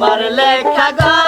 তোমার লেখা গা